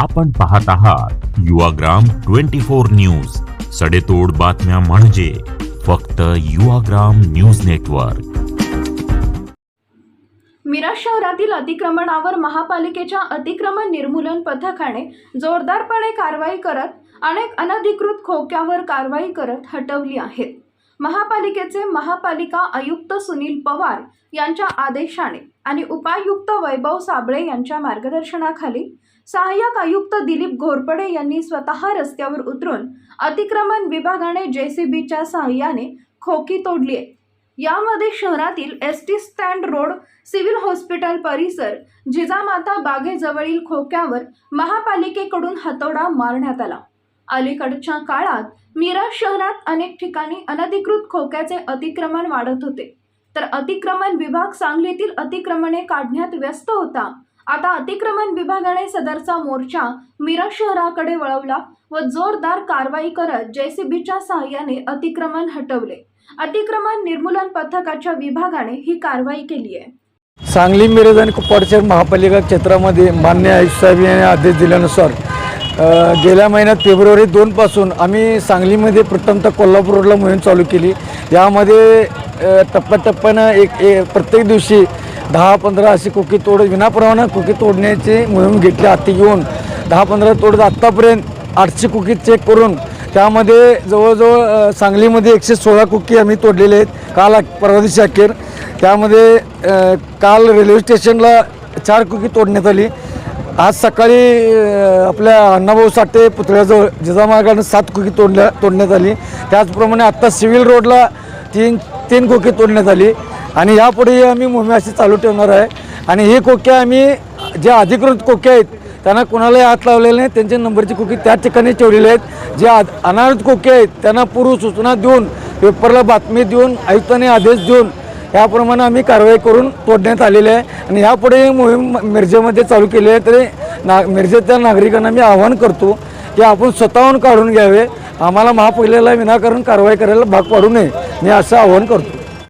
आपण पाहत आहात युवाग्राम ट्वेंटी फोर न्यूज. सडेतोड बातम्या म्हणजे फक्त युवाग्राम न्यूज नेटवर्क. मिरज शहरातील अतिक्रमणावर महापालिकेच्या अतिक्रमण निर्मूलन पथकाने जोरदारपणे कारवाई करत अनेक अनधिकृत खोक्यावर कारवाई करत हटवली आहेत. महापालिकेचे महापालिका आयुक्त सुनील पवार यांच्या आदेशाने आणि उपायुक्त वैभव साबळे यांच्या मार्गदर्शनाखाली सहाय्यक आयुक्त दिलीप घोरपडे यांनी स्वतः रस्त्यावर उतरून अतिक्रमण विभागाने जेसीबीच्या सहाय्याने खोकी तोडली आहे. यामध्ये शहरातील S T stand road civil hospital परिसर जिजामाता बागेजवळील खोक्यावर महापालिकेकडून हातोडा मारण्यात आला. अलीकडच्या काळात मिरज शहरात अनेक ठिकाणी अनधिकृत खोक्याचे अतिक्रमण वाढत होते. तर अतिक्रमण विभाग सांगलीतील अतिक्रमणे काढण्यात व्यस्त होता. आता अतिक्रमण विभागाने सदरचा मोर्चा मिरज शहराकडे वळवला व जोरदार कारवाई करत जेसीबीच्या सहाय्याने अतिक्रमण हटवले. अतिक्रमण निर्मूलन पथकाच्या विभागाने ही कारवाई केली आहे. सांगली मिरज आणि कुपवाडच्या महापालिका क्षेत्रामध्ये मान्य आयुक्त साहेब यांनी आदेश दिल्यानुसार गेल्या महिन्यात फेब्रुवारी दोनपासून आम्ही सांगलीमध्ये प्रथमतः कोल्हापूर रोडला मोहीम चालू केली. यामध्ये टप्प्याटप्प्यानं एक ए प्रत्येक दिवशी दहा पंधरा अशी कुकी तोड विनाप्रमाणे कुकी तोडण्याची मोहीम घेतली हाती घेऊन. दहा पंधरा तोडत आत्तापर्यंत आठशे कुकी चेक करून त्यामध्ये जवळजवळ सांगलीमध्ये एकशे सोळा कुकी आम्ही तोडलेले आहेत. काल परवा दिवशी अखेर. त्यामध्ये काल रेल्वे स्टेशनला चार कुकी तोडण्यात आली. आज सकाळी आपल्या अण्णाभाऊ साठे पुतळ्याजवळ जिजामार्गानं सात कुकी तोडल्या तोडण्यात आली. त्याचप्रमाणे आत्ता सिव्हिल रोडला तीन तीन कुकी तोडण्यात आली. आणि यापुढेही आम्ही मोहीम अशी चालू ठेवणार आहे. आणि ही कोक्या आम्ही जे अधिकृत कोके आहेत त्यांना कोणालाही हात लावलेले नाही. त्यांच्या नंबरची खोकी त्या ठिकाणी ठेवलेले आहेत. जे आ- कोके आहेत त्यांना पूर्व सूचना देऊन पेपरला बातमी देऊन आयुक्तांनी आदेश देऊन याप्रमाणे आम्ही कारवाई करून तोडण्यात आलेली आहे. आणि यापुढे मोहीम मिरजेमध्ये चालू केली आहे. तरी ना मिरजेतल्या नागरिकांना मी आवाहन करतो की आपण स्वतःहून काढून घ्यावे. आम्हाला महापालिकेला विनाकारण कारवाई करायला भाग पाडू नये. मी असं आवाहन करतो.